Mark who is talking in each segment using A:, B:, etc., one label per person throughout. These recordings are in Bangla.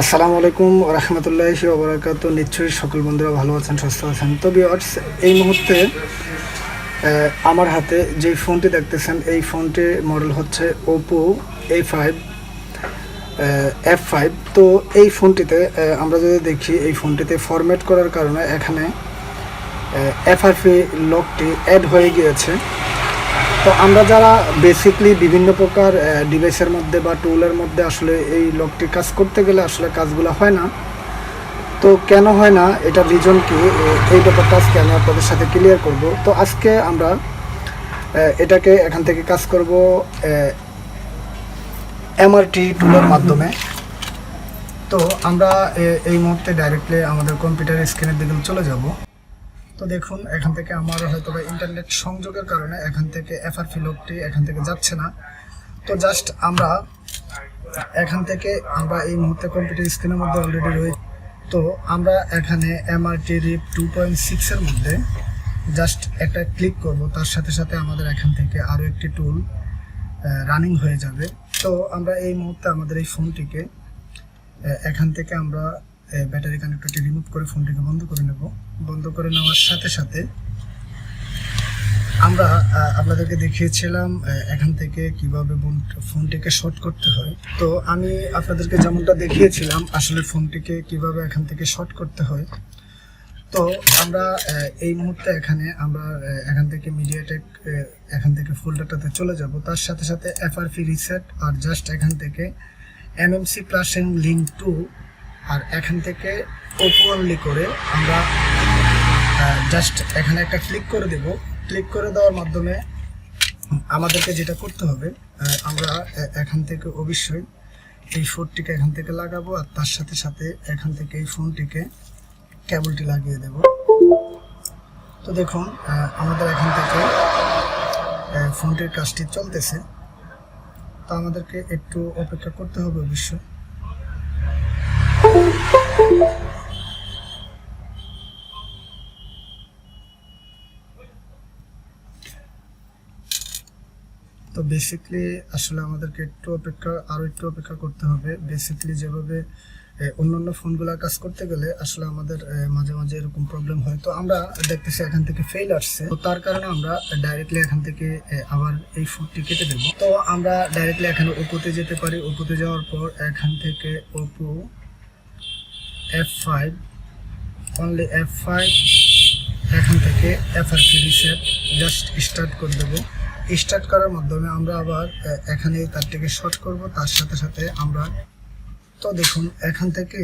A: আসসালামু আলাইকুম রহমতুল্লাহি ওবরাকাত নিশ্চয়ই সকল বন্ধুরা ভালো আছেন, সুস্থ আছেন। তো ভিউয়ার্স এই মুহূর্তে আমার হাতে যেই ফোনটি দেখতেছেন, এই ফোনটি মডেল হচ্ছে Oppo A five F five তো এই ফোনটিতে আমরা যদি দেখি, এই ফোনটিতে ফরম্যাট করার কারণে এখানে এফআরপি লকটি অ্যাড হয়ে গিয়েছে। তো আমরা যারা বেসিকলি বিভিন্ন প্রকার ডিভাইসের মধ্যে বা টুলের মধ্যে আসলে এই লকটি কাজ করতে গেলে আসলে কাজগুলো হয় না। তো কেন হয় না? এটা রিজন কি? এই ব্যাপারটা আজকে আমি আপনাদের সাথে ক্লিয়ার করব। তো আজকে আমরা এটাকে এখান থেকে কাজ করব এমআরটি টুলের মাধ্যমে। তো আমরা এই মুহূর্তে ডাইরেক্টলি আমাদের কম্পিউটার স্ক্রিনের দিকে চলে যাব। তো দেখুন, এখান থেকে আমার হয়তো বা ইন্টারনেট সংযোগের কারণে এখান থেকে এফআরপি লোকটি এখান থেকে যাচ্ছে না। তো জাস্ট আমরা এখান থেকে আমরা এই মুহূর্তে কম্পিউটার স্ক্রিনের মধ্যে অলরেডি রয়েছে তো আমরা এখানে এমআরটি রিপ টু পয়েন্ট সিক্সের মধ্যে জাস্ট একটা ক্লিক করব। তার সাথে সাথে আমাদের এখান থেকে আরও একটি টুল রানিং হয়ে যাবে। তো আমরা এই মুহূর্তে আমাদের এই ফোনটিকে এখান থেকে আমরা ব্যাটারি কানেক্টরটি রিমুভ করে ফোনটিকে বন্ধ করে নেব। বন্ধ করে নেওয়ার সাথে সাথে আমরা আপনাদেরকে দেখিয়েছিলাম এখান থেকে কীভাবে ফোনটিকে শর্ট করতে হয়। তো আমি আপনাদেরকে যেমনটা দেখিয়েছিলাম, আসলে ফোনটিকে কীভাবে এখান থেকে শর্ট করতে হয়। তো আমরা এই মুহূর্তে এখানে আমরা এখান থেকে মিডিয়াটেক এখান থেকে ফোল্ডারটাতে চলে যাব। তার সাথে সাথে এফআরপি রিসেট আর জাস্ট এখান থেকে এমএমসি প্লাসিং লিঙ্ক টু আর এখান থেকে ওপো অনলি করে আমরা জাস্ট এখানে একটা ক্লিক করে দেব। ক্লিক করে দেওয়ার মাধ্যমে আমাদেরকে যেটা করতে হবে আমরা এখান থেকে অবশ্যই এই ফোনটিকে এখান থেকে লাগাবো আর তার সাথে সাথে এখান থেকে এই ফোনটিকে কেবলটি লাগিয়ে দেব। তো দেখুন আমাদের এখান থেকে ফোনটির কাজটি চলতেছে। তো আমাদেরকে একটু অপেক্ষা করতে হবে অবশ্যই। তো বেসিকলি আসলে আমাদেরকে একটু অপেক্ষা আরও একটু অপেক্ষা করতে হবে। বেসিকলি যেভাবে অন্য অন্য ফোনগুলো কাজ করতে গেলে আসলে আমাদের মাঝে মাঝে এরকম প্রবলেম হয়। তো আমরা দেখতেছি এখান থেকে ফেল আসছে। তো তার কারণে আমরা ডাইরেক্টলি এখান থেকে আবার এই ফোনটি কেটে দেবো। তো আমরা ডাইরেক্টলি এখানে ওপোতে যেতে পারি। ওপোতে যাওয়ার পর এখান থেকে Oppo F five only F five এখান থেকে এফআরপি রিসেট জাস্ট স্টার্ট করে দেবো। স্টার্ট করার মাধ্যমে আমরা আবার এখানে তারটিকে শর্ট করব, তার সাথে সাথে আমরা, তো দেখুন, এখান থেকে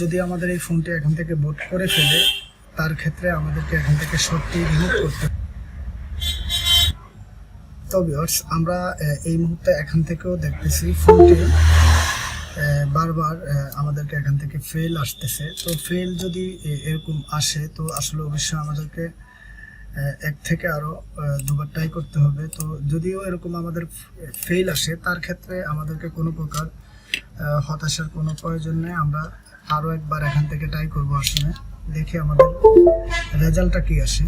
A: যদি আমাদের এই ফোনটি এখান থেকে বোট করে ফেলে, তার ক্ষেত্রে আমাদেরকে এখান থেকে শর্টটি রিমুভ করতে। তো আমরা এই মুহূর্তে এখান থেকেও দেখতেছি ফোনটি বারবার আমাদেরকে এখান থেকে ফেল আসতেছে তো ফেল যদি এরকম আসে, তো আসলে অবশ্যই আমাদেরকে এক থেকে আরও দুবার ট্রাই করতে হবে। তো যদিও এরকম আমাদের ফেল আসে, তার ক্ষেত্রে আমাদেরকে কোনো প্রকার হতাশার কোনো প্রয়োজন নেই। আমরা আরও একবার এখান থেকে ট্রাই করব আসলে। দেখি আমাদের রেজাল্টটা কী আসে।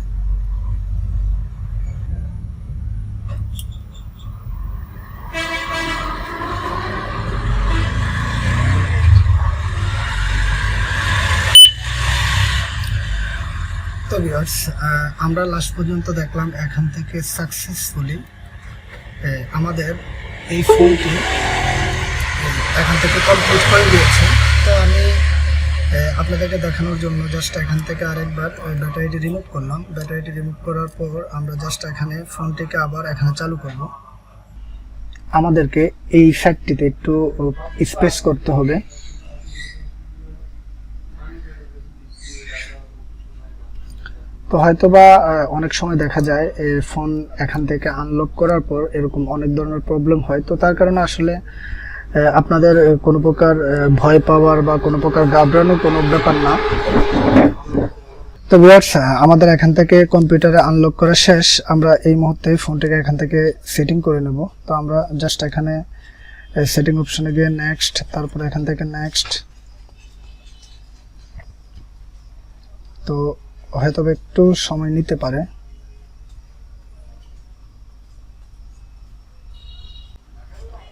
A: ভিউয়ার্স আমরা লাস্ট পর্যন্ত দেখলাম এখান থেকে সাকসেসফুলি আমাদের এই ফোনটি এখান থেকে কমপ্লিট হয়ে গিয়েছে তো আমি আপনাদেরকে দেখানোর জন্য জাস্ট এখান থেকে আরেকবার ব্যাটারিটি রিমুভ করলাম। ব্যাটারিটি রিমুভ করার পর আমরা জাস্ট এখানে ফোনটিকে আবার এখানে চালু করব। আমাদেরকে এই সাইডটিতে একটু স্পেস করতে হবে। তো হয়তোবা অনেক সময় দেখা যায় এই ফোন এখান থেকে আনলক করার পর এরকম অনেক ধরনের প্রবলেম হয়। তো তার কারণে আসলে আপনাদের কোনো প্রকার ভয় পাওয়ার বা কোনো প্রকার ঘাবড়ানোর কোনো ব্যাপার না। তো ভিউয়ার্স আমাদের এখান থেকে কম্পিউটারে আনলক করা শেষ। আমরা এই মুহূর্তে ফোনটাকে এখান থেকে সেটিং করে নেব। তো আমরা জাস্ট এখানে সেটিং অপশনে গিয়ে নেক্সট তারপরে এখান থেকে নেক্সট তো হয়তো একটু সময় নিতে পারে।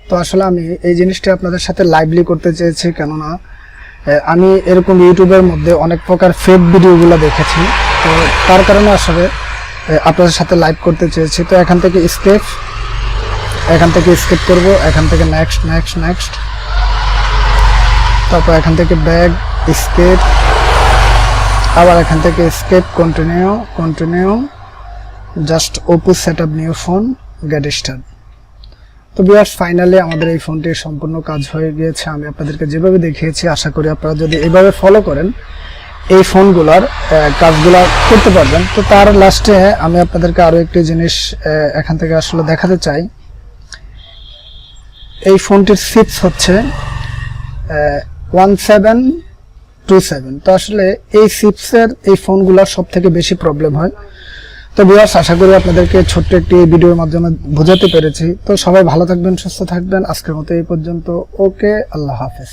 A: তো আসলে আমি এই জিনিসটা আপনাদের সাথে লাইভলি করতে চেয়েছি, কেননা আমি এরকম ইউটিউবের মধ্যে অনেক প্রকার ফেক ভিডিওগুলো দেখেছি। তো তার কারণে আসলে আপনাদের সাথে লাইভ করতে চেয়েছি। তো এখান থেকে স্কেপ এখান থেকে স্কেপ করব, এখান থেকে নেক্সট নেক্সট নেক্সট তারপর এখান থেকে ব্যাগ স্কেপ আবার এখান থেকে skip continue continue just Oppo set up new phone get start তো বিয়ার্স ফাইনালি আমাদের এই ফোনটির সম্পূর্ণ কাজ হয়ে গিয়েছে। আমি আপনাদেরকে যেভাবে দেখিয়েছি, আশা করি আপনারা যদি এভাবে ফলো করেন, এই ফোনগুলোর কাজগুলো করতে পারবেন। তো তার লাস্টে আমি আপনাদেরকে আরও একটি জিনিস এখান থেকে আসলে দেখাতে চাই। এই ফোনটির সিপস হচ্ছে ওয়ান সেভেন টু সেভেন তো আসলে এই সিপসের এই ফোনগুলোর সব থেকে বেশি প্রবলেম হয়। তো বিয়ার্স আশা করি আপনাদেরকে ছোট্ট একটি ভিডিওর মাধ্যমে বোঝাতে পেরেছি। তো সবাই ভালো থাকবেন, সুস্থ থাকবেন। আজকের মতো এই পর্যন্ত। ওকে, আল্লাহ হাফেজ।